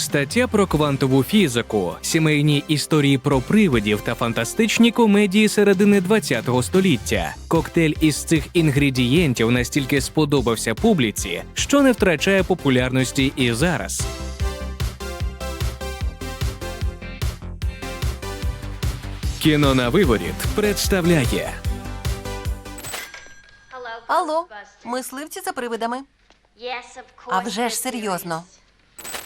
Стаття про квантову фізику, сімейні історії про привидів та фантастичні комедії середини ХХ століття. Коктейль із цих інгредієнтів настільки сподобався публіці, що не втрачає популярності і зараз. Кіно на виворіт представляє Алло, мисливці за привидами. А вже ж серйозно.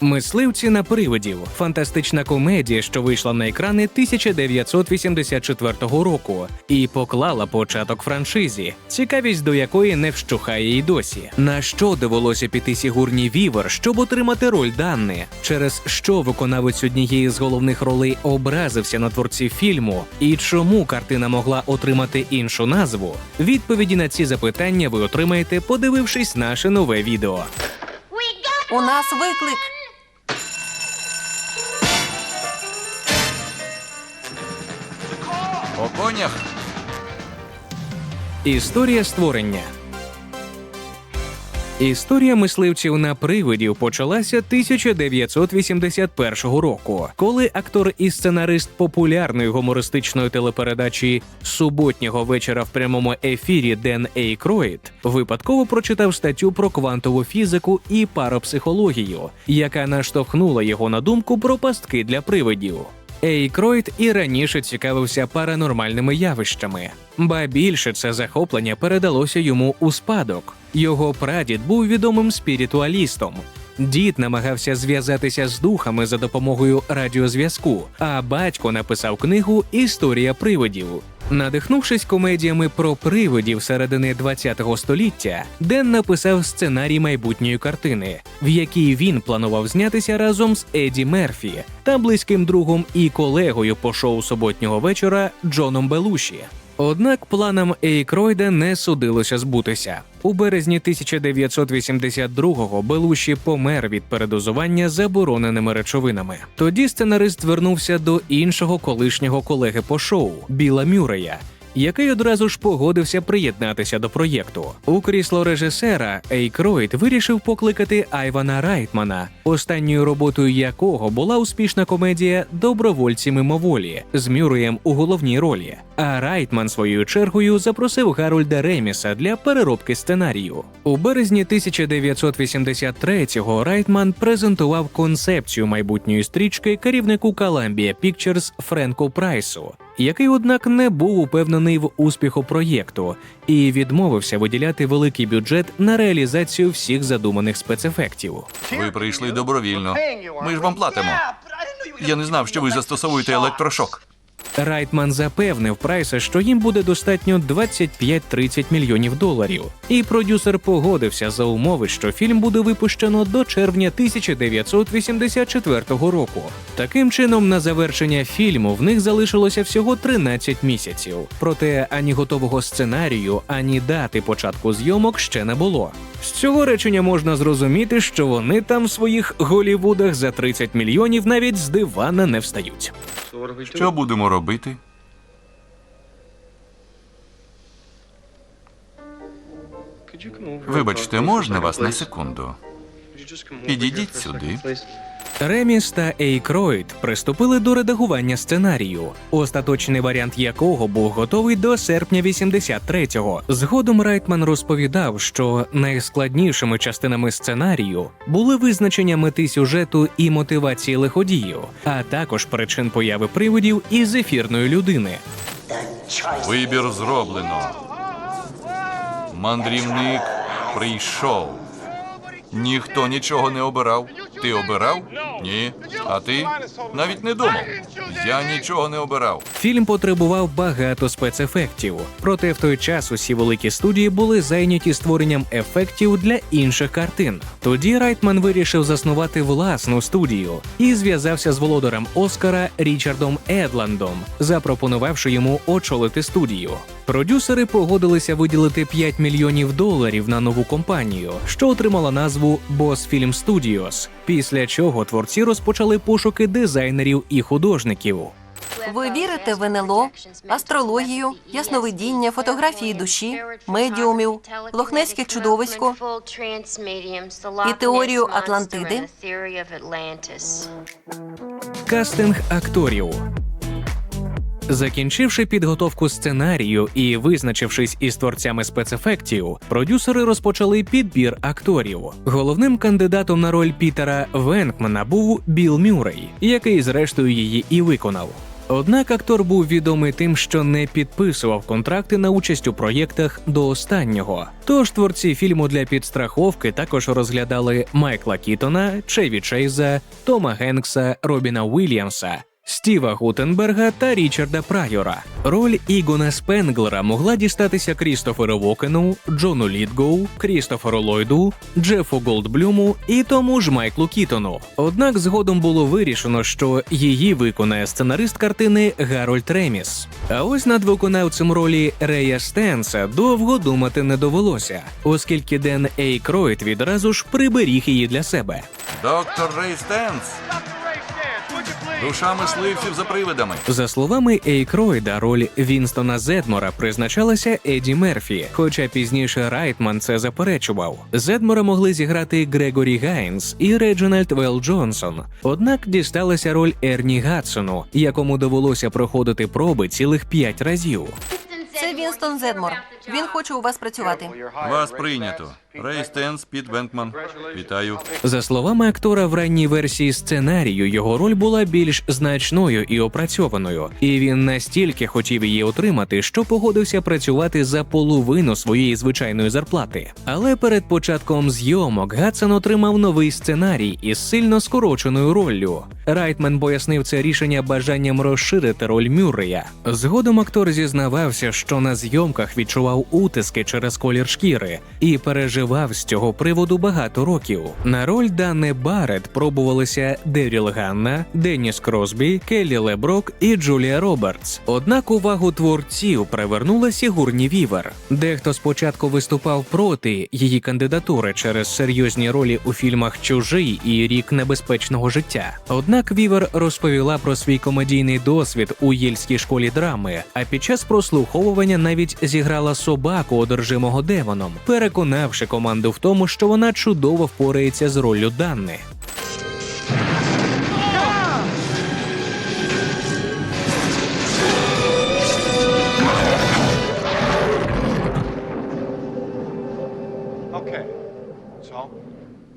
Мисливці на привидів фантастична комедія, що вийшла на екрани 1984 року і поклала початок франшизі, цікавість до якої не вщухає й досі. На що довелося піти Сігурні Вівер, щоб отримати роль Данни, через що виконавець однієї з головних ролей образився на творців фільму, і чому картина могла отримати іншу назву? Відповіді на ці запитання ви отримаєте, подивившись наше нове відео. У нас виклик. По конях Історія створення. Історія мисливців на привидів почалася 1981 року, коли актор і сценарист популярної гумористичної телепередачі суботнього вечора в прямому ефірі Ден Ейкроїд випадково прочитав статтю про квантову фізику і парапсихологію, яка наштовхнула його на думку про пастки для привидів. Ейкройд і раніше цікавився паранормальними явищами, ба більше це захоплення передалося йому у спадок. Його прадід був відомим спіритуалістом. Дід намагався зв'язатися з духами за допомогою радіозв'язку, а батько написав книгу Історія привидів. Надихнувшись комедіями про привидів середини ХХ століття, Ден написав сценарій майбутньої картини, в якій він планував знятися разом з Еді Мерфі та близьким другом і колегою по шоу суботнього вечора Джоном Белуші. Однак планам Ейкройда не судилося збутися. У березні 1982-го Белуші помер від передозування забороненими речовинами. Тоді сценарист звернувся до іншого колишнього колеги по шоу Біла Мюрея. Який одразу ж погодився приєднатися до проєкту. У крісло режисера Ейкройд вирішив покликати Айвана Райтмана, останньою роботою якого була успішна комедія Добровольці мимоволі з Мюреєм у головній ролі. А Райтман своєю чергою запросив Гарольда Реміса для переробки сценарію. У березні 1983-го Райтман презентував концепцію майбутньої стрічки керівнику Columbia Pictures Френку Прайсу, який, однак, не був упевнений в успіху проєкту і відмовився виділяти великий бюджет на реалізацію всіх задуманих спецефектів. ви прийшли добровільно. Ми ж вам платимо. Я не знав, що ви застосовуєте електрошок. Райтман запевнив Прайса, що їм буде достатньо 25-30 мільйонів доларів, і продюсер погодився за умови, що фільм буде випущено до червня 1984 року. Таким чином, на завершення фільму в них залишилося всього 13 місяців. Проте ані готового сценарію, ані дати початку зйомок ще не було. З цього речення можна зрозуміти, що вони там в своїх Голівудах за 30 мільйонів навіть з дивана не встають. Що будемо робити? Вибачте, можна вас на секунду? Підійдіть сюди. Реміс та Ейкроїд приступили до редагування сценарію, остаточний варіант якого був готовий до серпня 83-го. Згодом Райтман розповідав, що найскладнішими частинами сценарію були визначення мети сюжету і мотивації лиходію, а також причин появи привидів і зефірної людини. Вибір зроблено. Мандрівник прийшов. Ніхто нічого не обирав. Ти обирав? Ні. А ти? Навіть не думав. Я нічого не обирав. Фільм потребував багато спецефектів, проте в той час усі великі студії були зайняті створенням ефектів для інших картин. Тоді Райтман вирішив заснувати власну студію і зв'язався з володарем Оскара Річардом Едландом, запропонувавши йому очолити студію. Продюсери погодилися виділити 5 мільйонів доларів на нову компанію, що отримала назву Boss Film Studios, після чого творці розпочали пошуки дизайнерів і художників. Ви вірите в НЛО, астрологію, ясновидіння, фотографії душі, медіумів, лохнеське чудовисько і теорію Атлантиди? Кастинг акторів. Закінчивши підготовку сценарію і визначившись із творцями спецефектів, продюсери розпочали підбір акторів. Головним кандидатом на роль Пітера Венкмана був Біл Мюррей, який зрештою її і виконав. Однак актор був відомий тим, що не підписував контракти на участь у проєктах до останнього. Тож творці фільму для підстраховки також розглядали Майкла Кітона, Чеві Чейза, Тома Генкса, Робіна Уільямса. Стіва Гутенберга та Річарда Прайора. Роль Ігона Спенглера могла дістатися Крістоферу Вокену, Джону Літгоу, Крістоферу Ллойду, Джефу Голдблюму і тому ж Майклу Кітону. Однак згодом було вирішено, що її виконає сценарист картини Гарольд Реміс. А ось над виконавцем ролі Рея Стенса довго думати не довелося, оскільки Ден Ейкройд відразу ж приберіг її для себе. Доктор Рей Стенс. Душа мисливців за привидами. За словами Ейкройда, роль Вінстона Зедмора призначалася Еді Мерфі, хоча пізніше Райтман це заперечував. Зедмора могли зіграти Грегорі Гайнс і Реджинальд Велл Джонсон. Однак дісталася роль Ерні Гадсону, якому довелося проходити проби цілих п'ять разів. Вінстон Зедмор. Він хоче у вас працювати. Вас прийнято. Рей Стенс, Піт Венкман. Вітаю. За словами актора, в ранній версії сценарію його роль була більш значною і опрацьованою, і він настільки хотів її отримати, що погодився працювати за половину своєї звичайної зарплати. Але перед початком зйомок Гадсон отримав новий сценарій із сильно скороченою роллю. Райтмен пояснив це рішення бажанням розширити роль Мюррея. Згодом актор зізнавався, що на зйомках відчував утиски через колір шкіри і переживав з цього приводу багато років. На роль Дани Барет пробувалися Деріл Ганна, Деніс Кросбі, Келлі Леброк і Джулія Робертс. Однак увагу творців привернула Сігурні Вівер. Дехто спочатку виступав проти її кандидатури через серйозні ролі у фільмах Чужий і Рік небезпечного життя. Однак Вівер розповіла про свій комедійний досвід у Єльській школі драми, а під час прослуховування навіть зіграла собаку одержимого демоном, переконавши команду в тому, що вона чудово впорається з роллю Данни.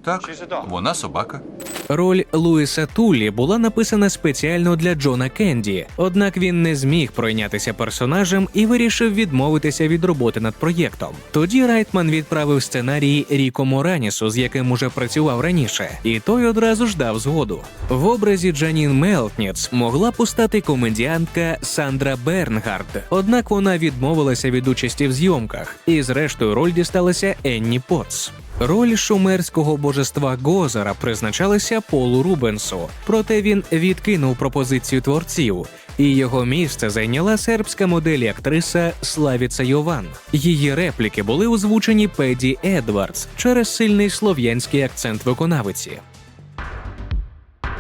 Так, вона собака. Роль Луїса Туллі була написана спеціально для Джона Кенді, однак він не зміг пройнятися персонажем і вирішив відмовитися від роботи над проєктом. Тоді Райтман відправив сценарій Ріко Моранісу, з яким уже працював раніше, і той одразу ж дав згоду. В образі Джанін Мелтніц могла постати комедіантка Сандра Бернгард, однак вона відмовилася від участі в зйомках, і зрештою роль дісталася Енні Потс. Роль шумерського божества Гозера призначалася Полу Рубенсу, проте він відкинув пропозицію творців, і його місце зайняла сербська модель і актриса Славіца Йован. Її репліки були озвучені Педі Едвардс через сильний слов'янський акцент виконавиці.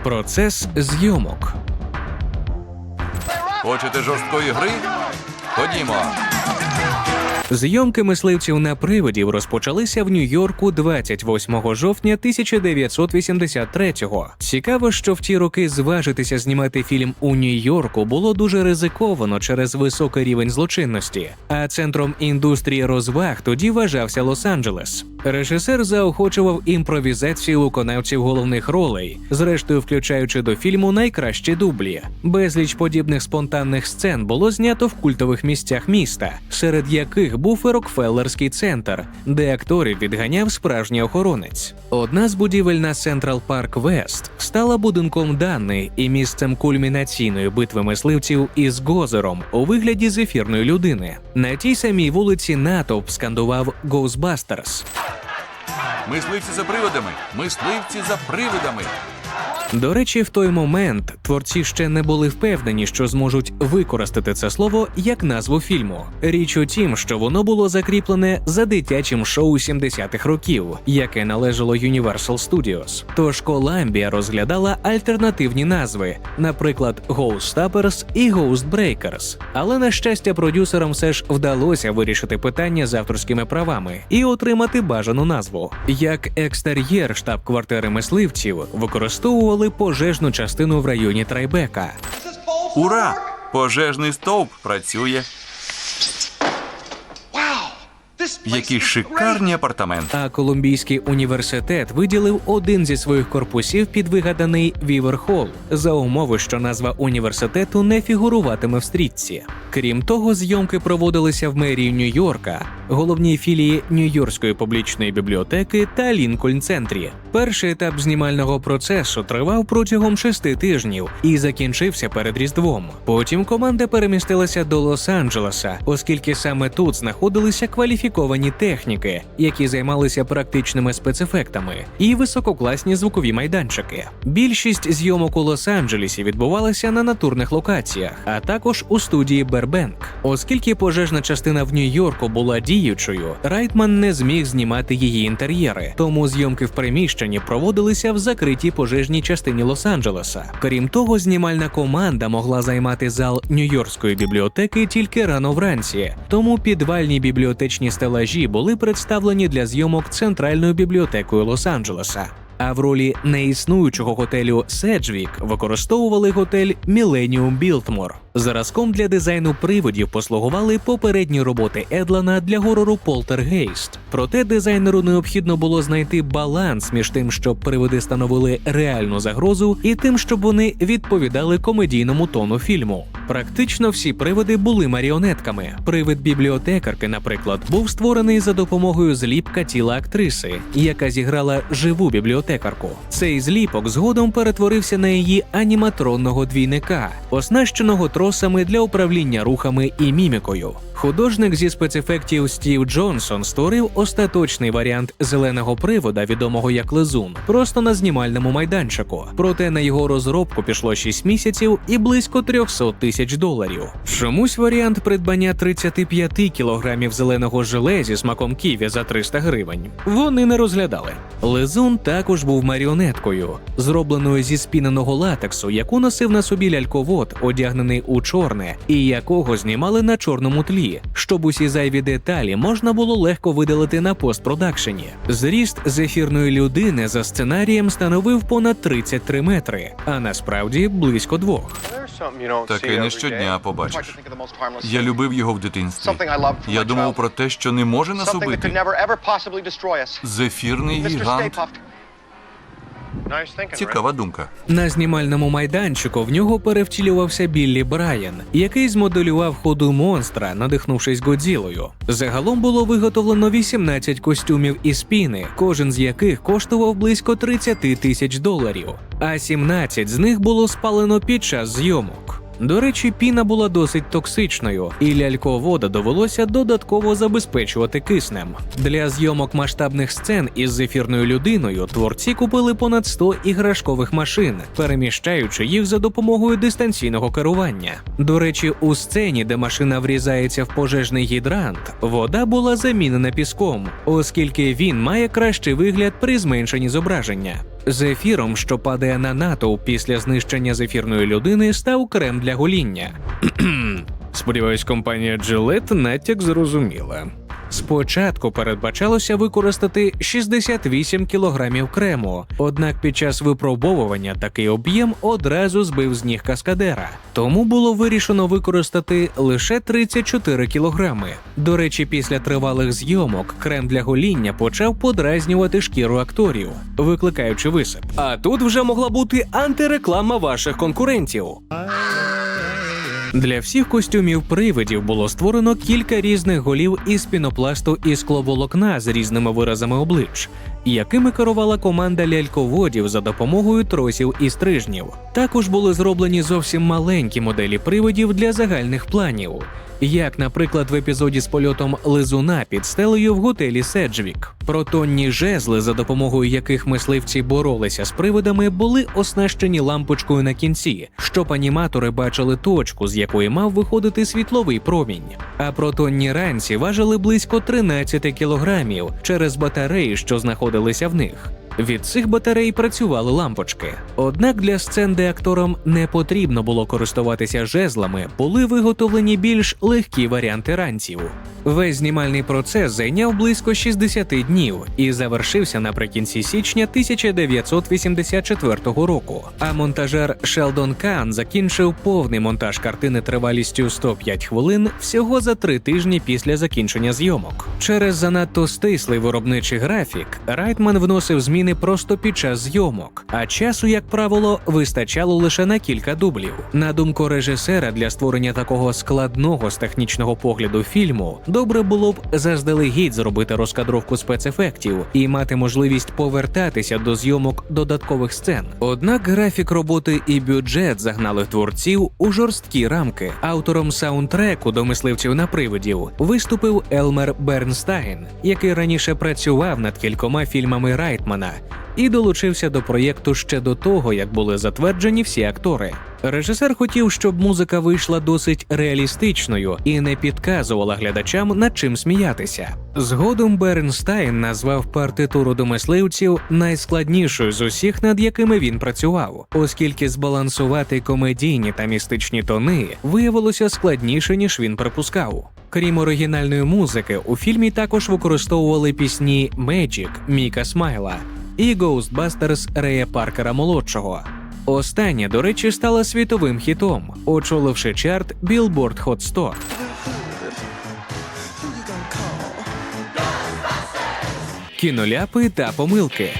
Процес зйомок. Хочете жорсткої гри? Ходімо. Зйомки мисливців на привидів розпочалися в Нью-Йорку 28 жовтня 1983-го. Цікаво, що в ті роки зважитися знімати фільм у Нью-Йорку було дуже ризиковано через високий рівень злочинності. А центром індустрії розваг тоді вважався Лос-Анджелес. Режисер заохочував імпровізацію виконавців головних ролей, зрештою включаючи до фільму найкращі дублі. Безліч подібних спонтанних сцен було знято в культових місцях міста, серед яких був Рокфеллерський центр, де акторів відганяв справжній охоронець. Одна з будівель на Централ Парк Вест стала будинком Данни і місцем кульмінаційної битви мисливців із Гозером у вигляді зефірної людини. На тій самій вулиці натовп скандував «Ghostbusters». Мисливці за привидами. Мисливці за привидами. До речі, в той момент творці ще не були впевнені, що зможуть використати це слово як назву фільму. Річ у тім, що воно було закріплене за дитячим шоу 70-х років, яке належало Universal Studios. Тож Columbia розглядала альтернативні назви, наприклад, Ghost і Ghost Breakers. Але на щастя, продюсерам все ж вдалося вирішити питання з авторськими правами і отримати бажану назву. Як екстер'єр штаб-квартири мисливців використовували пожежну частину в районі Трайбека. Ура! Пожежний стовп працює. Які шикарні апартаменти. А Колумбійський університет виділив один зі своїх корпусів під вигаданий Вівер Холл за умови, що назва університету не фігуруватиме в стрічці. Крім того, зйомки проводилися в мерії Нью-Йорка, головній філії Нью-Йоркської публічної бібліотеки та Лінкольн-центрі. Перший етап знімального процесу тривав протягом шести тижнів і закінчився перед Різдвом. Потім команда перемістилася до Лос-Анджелеса, оскільки саме тут знаходилися кваліфіковані техніки, які займалися практичними спецефектами, і висококласні звукові майданчики. Більшість зйомок у Лос-Анджелесі відбувалася на натурних локаціях, а також у студії Бербенк. Оскільки пожежна частина в Нью-Йорку була діючою, Райтман не зміг знімати її інтер'єри, тому зйомки в приміщенні проводилися в закритій пожежній частині Лос-Анджелеса. Крім того, знімальна команда могла займати зал Нью-Йоркської бібліотеки тільки рано вранці, тому підвальні бібліотечні стелажі були представлені для зйомок центральною бібліотекою Лос-Анджелеса. А в ролі неіснуючого готелю Седжвік використовували готель Millennium Білтмор. Зразком для дизайну приводів послугували попередні роботи Едлана для горору Полтергейст. Проте дизайнеру необхідно було знайти баланс між тим, щоб приводи становили реальну загрозу, і тим, щоб вони відповідали комедійному тону фільму. Практично всі приводи були маріонетками. Привид бібліотекарки, наприклад, був створений за допомогою зліпка тіла актриси, яка зіграла живу бібліотекарку. Цей зліпок згодом перетворився на її аніматронного двійника, оснащеного тросами для управління рухами і мімікою. Художник зі спецефектів Стів Джонсон створив остаточний варіант зеленого привода, відомого як лизун, просто на знімальному майданчику. Проте на його розробку пішло 6 місяців і близько 300 тисяч доларів. Чомусь варіант придбання 35 кілограмів зеленого желе зі смаком ківі за 300 гривень вони не розглядали. Лизун також був маріонеткою, зробленою зі спіненого латексу, яку носив на собі ляльковод, одягнений у чорне, і якого знімали на чорному тлі, щоб усі зайві деталі можна було легко видалити на постпродакшені. Зріст зефірної людини за сценарієм становив понад 33 метри, а насправді близько двох. Таке не щодня побачиш. Я любив ййого в дитинстві. Я думав про те, що не може нас убити. Зефірний гігант. Цікава думка. На знімальному майданчику в нього перевтілювався Біллі Брайан, який змоделював ходу монстра, надихнувшись Годзілою. Загалом було виготовлено 18 костюмів із піни, кожен з яких коштував близько 30 тисяч доларів, а 17 з них було спалено під час зйомок. До речі, піна була досить токсичною, і ляльковода довелося додатково забезпечувати киснем. Для зйомок масштабних сцен із зефірною людиною творці купили понад 100 іграшкових машин, переміщаючи їх за допомогою дистанційного керування. До речі, у сцені, де машина врізається в пожежний гідрант, вода була замінена піском, оскільки він має кращий вигляд при зменшенні зображення. Зефіром, що падає на натовп після знищення зефірної людини, став крем для гоління. Сподіваюсь, компанія Gillette натяк зрозуміла. Спочатку передбачалося використати 68 кілограмів крему, однак під час випробовування такий об'єм одразу збив з ніг каскадера. Тому було вирішено використати лише 34 кілограми. До речі, після тривалих зйомок крем для гоління почав подразнювати шкіру акторів, викликаючи висип. А тут вже могла бути антиреклама ваших конкурентів. Для всіх костюмів привидів було створено кілька різних голів із пінопласту і скловолокна з різними виразами облич, якими керувала команда ляльководів за допомогою тросів і стрижнів. Також були зроблені зовсім маленькі моделі приводів для загальних планів. Як, наприклад, в епізоді з польотом лизуна під стелею в готелі Седжвік. Протонні жезли, за допомогою яких мисливці боролися з привидами, були оснащені лампочкою на кінці, щоб аніматори бачили точку, з якої мав виходити світловий промінь. А протонні ранці важили близько 13 кілограмів через батареї, що знаходилися в них. Від цих батарей працювали лампочки. Однак для сцен, де акторам не потрібно було користуватися жезлами, були виготовлені більш легкі варіанти ранців. Весь знімальний процес зайняв близько 60 днів і завершився наприкінці січня 1984 року. А монтажер Шелдон Кан закінчив повний монтаж картини тривалістю 105 хвилин всього за три тижні після закінчення зйомок. Через занадто стислий виробничий графік Райтман вносив зміни просто під час зйомок, а часу, як правило, вистачало лише на кілька дублів. На думку режисера, для створення такого складного з технічного погляду фільму добре було б заздалегідь зробити розкадровку спецефектів і мати можливість повертатися до зйомок додаткових сцен. Однак графік роботи і бюджет загнали творців у жорсткі рамки. Автором саундтреку до мисливців на привидів виступив Елмер Бернстайн, який раніше працював над кількома фільмами Райтмана і долучився до проєкту ще до того, як були затверджені всі актори. Режисер хотів, щоб музика вийшла досить реалістичною і не підказувала глядачам над чим сміятися. Згодом Бернстайн назвав партитуру до мисливців найскладнішою з усіх, над якими він працював, оскільки збалансувати комедійні та містичні тони виявилося складніше ніж він припускав. Крім оригінальної музики, у фільмі також використовували пісні Magic Міка Смайла і Ghostbusters Рея Паркера молодшого. Остання, до речі, стала світовим хітом, очоливши чарт Billboard Hot 100. Кіноляпи та помилки.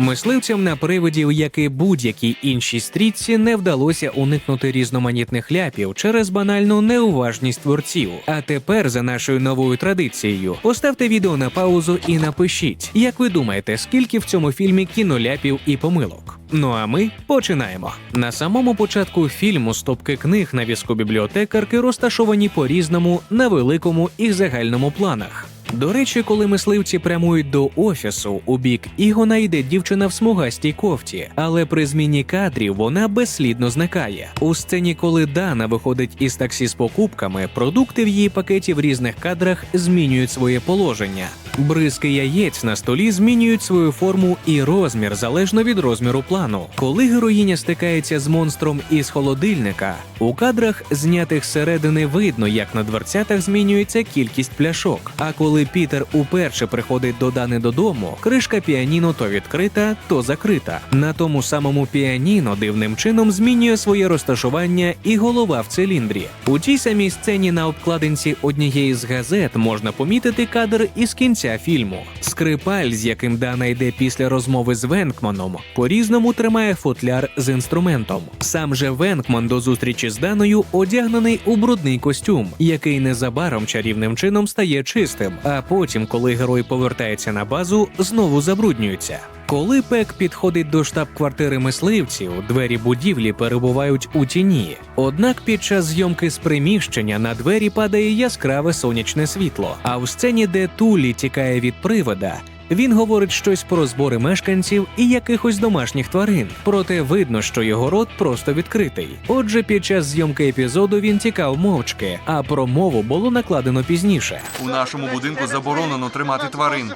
Мисливцям на привидів, як і будь-якій іншій стрічці, не вдалося уникнути різноманітних ляпів через банальну неуважність творців. А тепер, за нашою новою традицією, поставте відео на паузу і напишіть, як ви думаєте, скільки в цьому фільмі кіноляпів і помилок. Ну а ми починаємо. На самому початку фільму стопки книг на візку бібліотекарки розташовані по-різному на великому і загальному планах. До речі, коли мисливці прямують до офісу, у бік Ігона йде дівчина в смугастій кофті, але при зміні кадрів вона безслідно зникає. У сцені, коли Дана виходить із таксі з покупками, продукти в її пакеті в різних кадрах змінюють своє положення. Бризки яєць на столі змінюють свою форму і розмір залежно від розміру плану. Коли героїня стикається з монстром із холодильника, у кадрах, знятих зсередини, видно, як на дверцятах змінюється кількість пляшок. А коли Пітер уперше приходить до Дани додому, кришка піаніно то відкрита, то закрита. На тому самому піаніно дивним чином змінює своє розташування і голова в циліндрі. У тій самій сцені на обкладинці однієї з газет можна помітити кадр із кінця фільму. Скрипаль, з яким Дана йде після розмови з Венкманом, по-різному тримає футляр з інструментом. Сам же Венкман до зустрічі з Даною одягнений у брудний костюм, який незабаром чарівним чином стає чистим. А потім, коли герой повертається на базу, знову забруднюється. Коли Пек підходить до штаб-квартири мисливців, двері будівлі перебувають у тіні. Однак під час зйомки з приміщення на двері падає яскраве сонячне світло. А в сцені, де Тулі тікає від привода, він говорить щось про збори мешканців і якихось домашніх тварин. Проте видно, що його рот просто відкритий. Отже, під час зйомки епізоду він тікав мовчки, а про мову було накладено пізніше. У нашому будинку заборонено тримати тварин.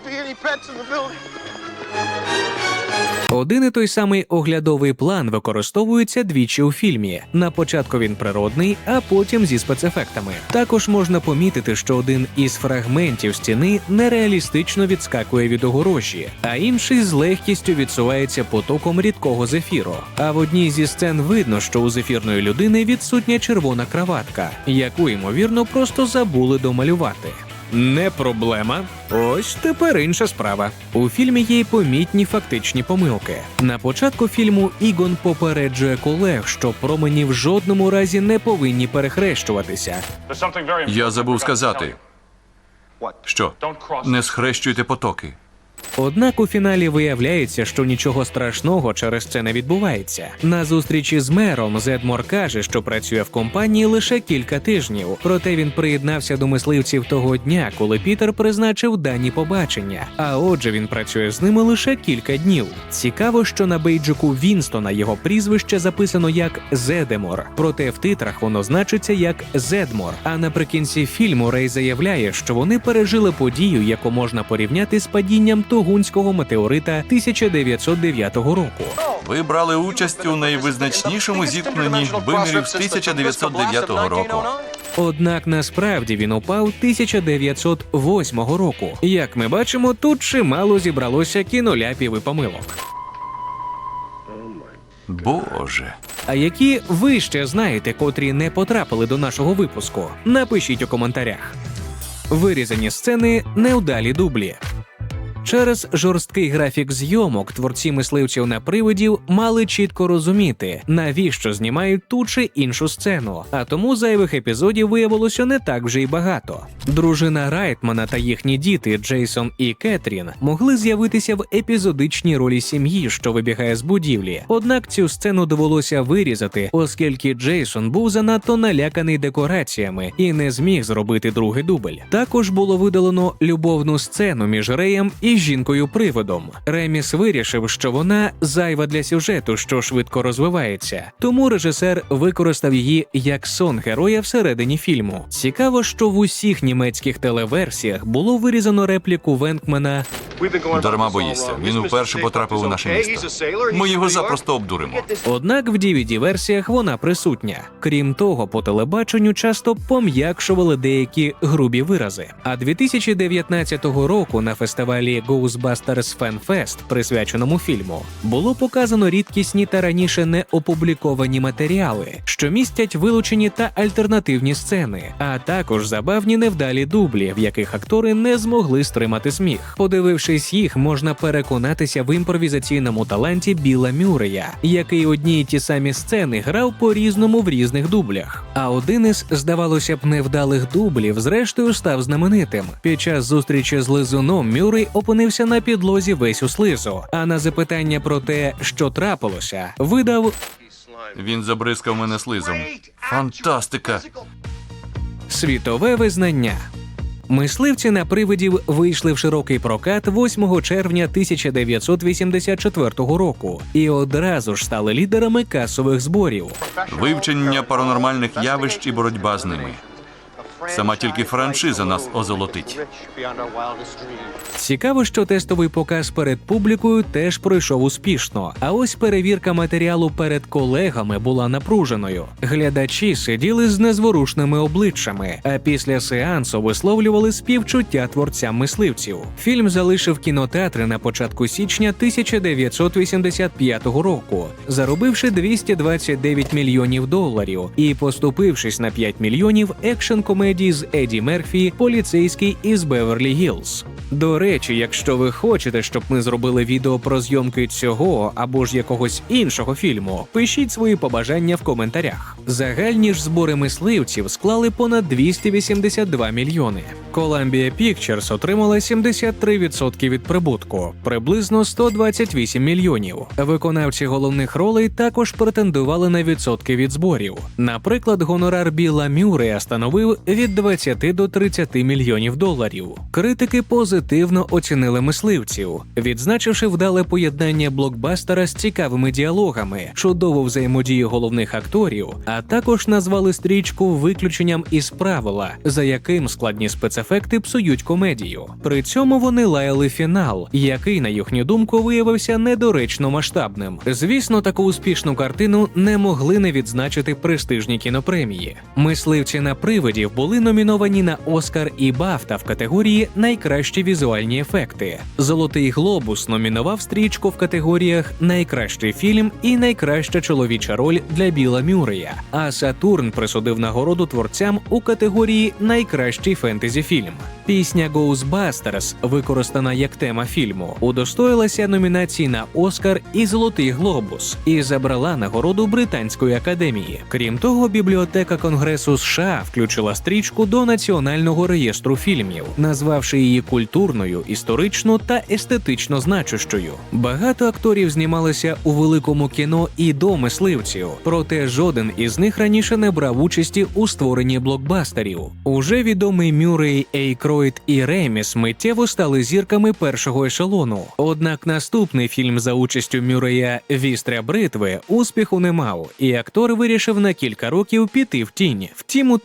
Один і той самий оглядовий план використовується двічі у фільмі. На початку він природний, а потім зі спецефектами. Також можна помітити, що один із фрагментів стіни нереалістично відскакує від огорожі, а інший з легкістю відсувається потоком рідкого зефіру. А в одній зі сцен видно, що у зефірної людини відсутня червона краватка, яку ймовірно просто забули домалювати. Не проблема. Ось тепер інша справа. У фільмі є й помітні фактичні помилки. На початку фільму Ігон попереджує колег, що промені в жодному разі не повинні перехрещуватися. Я забув сказати, що не схрещуйте потоки. Однак у фіналі виявляється, що нічого страшного через це не відбувається. На зустрічі з мером Зедмор каже, що працює в компанії лише кілька тижнів. Проте він приєднався до мисливців того дня, коли Пітер призначив дані побачення. А отже, він працює з ними лише кілька днів. Цікаво, що на бейджику Вінстона його прізвище записано як Зедемор, проте в титрах воно значиться як Зедмор. А наприкінці фільму Рей заявляє, що вони пережили подію, яку можна порівняти з падінням Тогунського метеорита 1909 року. Ви брали участь у найвизначнішому зіткненні вимірів з 1909 року. Однак насправді він упав 1908 року. Як ми бачимо, тут чимало зібралося кіноляпів і помилок. Боже. А які ви ще знаєте, котрі не потрапили до нашого випуску? Напишіть у коментарях. Вирізані сцени невдалі дублі. Через жорсткий графік зйомок творці мисливців на привидів мали чітко розуміти, навіщо знімають ту чи іншу сцену, а тому зайвих епізодів виявилося не так вже й багато. Дружина Райтмана та їхні діти Джейсон і Кетрін могли з'явитися в епізодичній ролі сім'ї, що вибігає з будівлі. Однак цю сцену довелося вирізати, оскільки Джейсон був занадто наляканий декораціями і не зміг зробити другий дубль. Також було видалено любовну сцену між Реєм і жінкою-привидом. Реміс вирішив, що вона зайва для сюжету, що швидко розвивається. Тому режисер використав її як сон героя всередині фільму. Цікаво, що в усіх німецьких телеверсіях було вирізано репліку Венкмена Дарма боїшся. Він вперше потрапив у наше місто. Ми його запросто обдуримо. Однак в dvd версіях вона присутня. Крім того, по телебаченню часто пом'якшували деякі грубі вирази. А 2019 року на фестивалі Ghostbusters Fan Fest, присвяченому фільму, було показано рідкісні та раніше не опубліковані матеріали, що містять вилучені та альтернативні сцени, а також забавні невдалі дублі, в яких актори не змогли стримати сміх. Подивившись їх, можна переконатися в імпровізаційному таланті Біла Мюрея, який одні й ті самі сцени грав по-різному в різних дублях. А один із, здавалося б, невдалих дублів, зрештою, став знаменитим. Під час зустрічі з Лизуном Мюррей опинився на підлозі весь у слизу. А на запитання про те, що трапилося, видав Він забризкав мене слизом. Фантастика! світове визнання. Мисливці на привидів вийшли в широкий прокат 8 червня 1984 року і одразу ж стали лідерами касових зборів. Вивчення паранормальних явищ і боротьба з ними. Сама тільки франшиза нас озолотить. Цікаво, що тестовий показ перед публікою теж пройшов успішно. А ось перевірка матеріалу перед колегами була напруженою. Глядачі сиділи з незворушними обличчями, а після сеансу висловлювали співчуття творцям мисливців. Фільм залишив кінотеатри на початку січня 1985 року, заробивши 229 мільйонів доларів і поступившись на 5 мільйонів екшн комедії з Еді Мерфі, поліцейський із Беверлі Гілз. До речі, якщо ви хочете, щоб ми зробили відео про зйомки цього або ж якогось іншого фільму, пишіть свої побажання в коментарях. Загальні ж збори мисливців склали понад 282 мільйони. Columbia Pictures отримала 73% від прибутку, приблизно 128 мільйонів. Виконавці головних ролей також претендували на відсотки від зборів. Наприклад, гонорар Біла Мюррея становив від 20 до 30 мільйонів доларів. Критики позитивно оцінили мисливців, відзначивши вдале поєднання блокбастера з цікавими діалогами, чудову взаємодію головних акторів, а також назвали стрічку виключенням із правила, за яким складні спецефекти псують комедію. При цьому вони лаяли фінал, який, на їхню думку, виявився недоречно масштабним. Звісно, таку успішну картину не могли не відзначити престижні кінопремії. Мисливці на привидів були номіновані на Оскар і Бафта в категорії Найкращі візуальні ефекти. Золотий глобус номінував стрічку в категоріях Найкращий фільм і найкраща чоловіча роль для Біла Мюррея. А Сатурн присудив нагороду творцям у категорії Найкращий фентезі фільм. Пісня Ghostbusters, використана як тема фільму, удостоїлася номінацій на Оскар і Золотий Глобус і забрала нагороду Британської академії. Крім того, бібліотека Конгресу США включила стрічку до національного реєстру фільмів, назвавши її культурною, історично та естетично значущою. Багато акторів знімалися у великому кіно і до мисливців, проте жоден із них раніше не брав участі у створенні блокбастерів. Уже відомий Мюррей, Ейкройд і Реміс миттєво стали зірками першого ешелону. Однак наступний фільм за участю Мюррея Вістря бритви успіху не мав, і актор вирішив на кілька років піти в тінь. Втім, у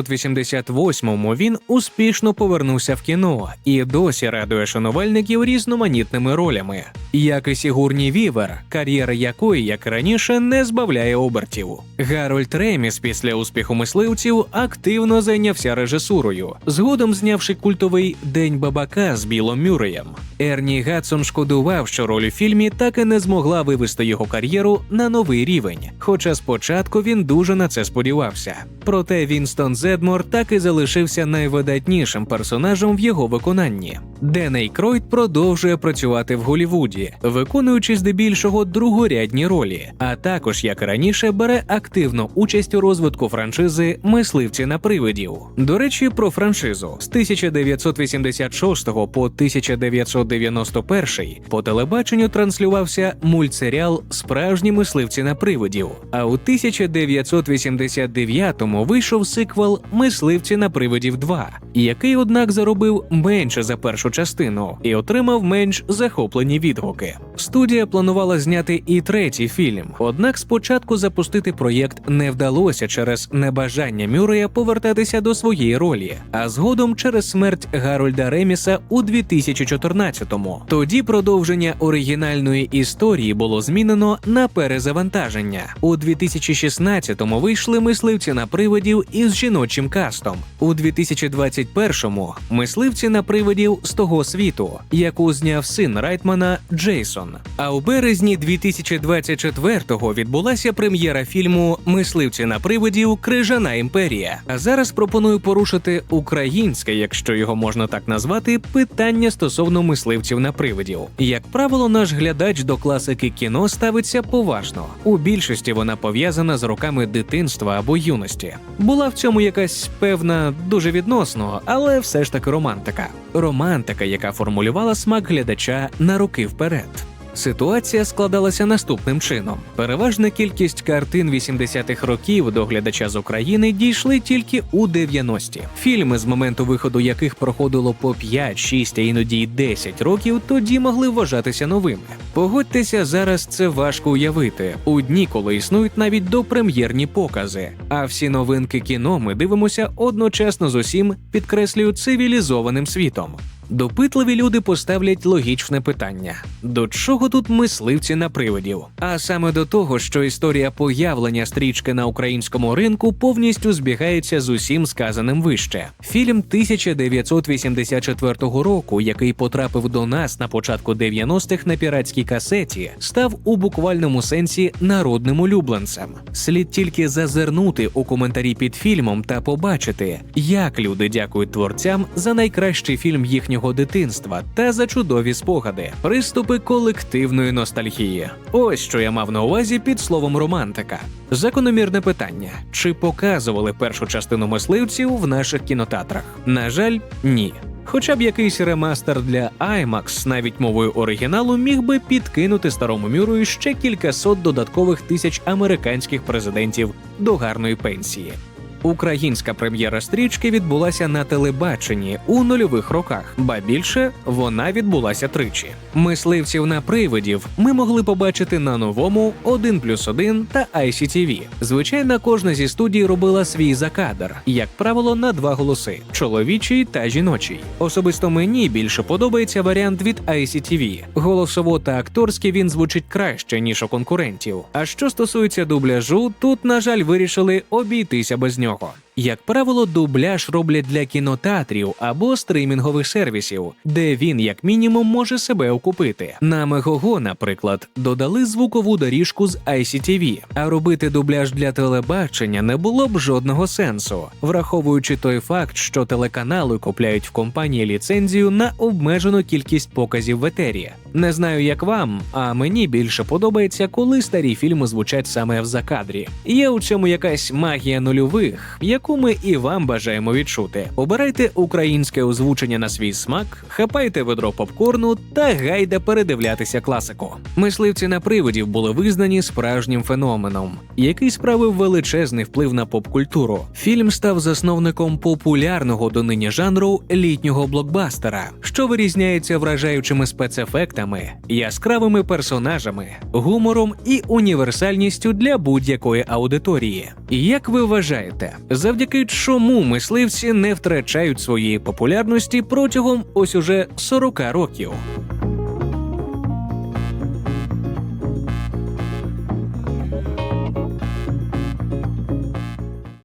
1988-му він успішно повернувся в кіно і досі радує шанувальників різноманітними ролями, як і Сігурні Вівер, кар'єра якої, як раніше, не збавляє обертів. Гарольд Реміс після успіху мисливців активно зайнявся режисурою, згодом знявши культовий День бабака з Білом Мюреєм. Ерні Гадсон шкодував, що роль у фільмі так і не змогла вивести його кар'єру на новий рівень, хоча спочатку він дуже на це сподівався. Проте Вінстон Зедмор так і залишився найвидатнішим персонажем в його виконанні. Ден Ейкройд продовжує працювати в Голівуді, виконуючи здебільшого другорядні ролі, а також, як раніше, бере активну участь у розвитку франшизи Мисливці на привидів. До речі, про франшизу з 1986 по 1991 по телебаченню транслювався мультсеріал Справжні мисливці на привидів. А у 1989-му вийшов сиквел Мисливці на привидів 2, який, однак, заробив менше за першу частину і отримав менш захоплені відгуки. Студія планувала зняти і третій фільм, однак спочатку запустити проєкт не вдалося через небажання Мюррея повертатися до своєї ролі, а згодом через смерть Гарольда Реміса у 2014-му. Тоді продовження оригінальної історії було змінено на перезавантаження. У 2016-му вийшли мисливці на привидів із жіночим кастом. У 2021-му мисливці на привидів з того світу, яку зняв син Райтмана Джейсон. А у березні 2024-го відбулася прем'єра фільму Мисливці на привидів Крижана імперія. А зараз пропоную порушити українське, якщо його можна так назвати, питання стосовно мисливців на привидів. Як правило, наш глядач до класики кіно ставиться поважно. У більшості вона пов'язана з роками дитинства або юності. Була в цьому якась певна, дуже відносно, але все ж таки романтика. Романтика, яка формулювала смак глядача на роки вперед. Ситуація складалася наступним чином: переважна кількість картин 80-х років до глядача з України дійшли тільки у 90-ті. Фільми, з моменту виходу яких проходило по 5, 6, а іноді й 10 років, тоді могли вважатися новими. Погодьтеся, зараз це важко уявити у дні, коли існують навіть допрем'єрні покази. А всі новинки кіно ми дивимося одночасно з усім, підкреслюю цивілізованим світом. Допитливі люди поставлять логічне питання: до чого тут мисливці на привидів? А саме до того, що історія появлення стрічки на українському ринку повністю збігається з усім сказаним вище. Фільм 1984 року, який потрапив до нас на початку 90-х на піратській касеті, став у буквальному сенсі народним улюбленцем. Слід тільки зазирнути у коментарі під фільмом та побачити, як люди дякують творцям за найкращий фільм їхнього дитинства та за чудові спогади, приступи колективної ностальгії. Ось що я мав на увазі під словом романтика. Закономірне питання: чи показували першу частину мисливців в наших кінотеатрах? На жаль, ні. Хоча б якийсь ремастер для IMAX, навіть мовою оригіналу, міг би підкинути старому мюрою ще кількасот додаткових тисяч американських президентів до гарної пенсії. Українська прем'єра стрічки відбулася на телебаченні у нульових роках, ба більше вона відбулася тричі. Мисливців на привидів ми могли побачити на новому 1 плюс 1 та ICTV. Звичайно, кожна зі студій робила свій закадр, як правило, на два голоси: чоловічий та жіночий. Особисто мені більше подобається варіант від ICTV. Голосово та акторськи він звучить краще ніж у конкурентів. А що стосується дубляжу, тут, на жаль, вирішили обійтися без нього. nie ma qua. Як правило, дубляж роблять для кінотеатрів або стримінгових сервісів, де він, як мінімум, може себе окупити. На Мегого, наприклад, додали звукову доріжку з ICTV, а робити дубляж для телебачення не було б жодного сенсу, враховуючи той факт, що телеканали купляють в компанії ліцензію на обмежену кількість показів в етері. Не знаю, як вам, а мені більше подобається, коли старі фільми звучать саме в закадрі. Є у цьому якась магія нульових, яку ми і вам бажаємо відчути. Обирайте українське озвучення на свій смак, хапайте ведро попкорну та гайда передивлятися класику. Мисливці на привидів були визнані справжнім феноменом, який справив величезний вплив на поп-культуру. Фільм став засновником популярного донині жанру літнього блокбастера, що вирізняється вражаючими спецефектами, яскравими персонажами, гумором і універсальністю для будь-якої аудиторії. Як ви вважаєте, завдяки чому мисливці не втрачають своєї популярності протягом ось уже 40 років?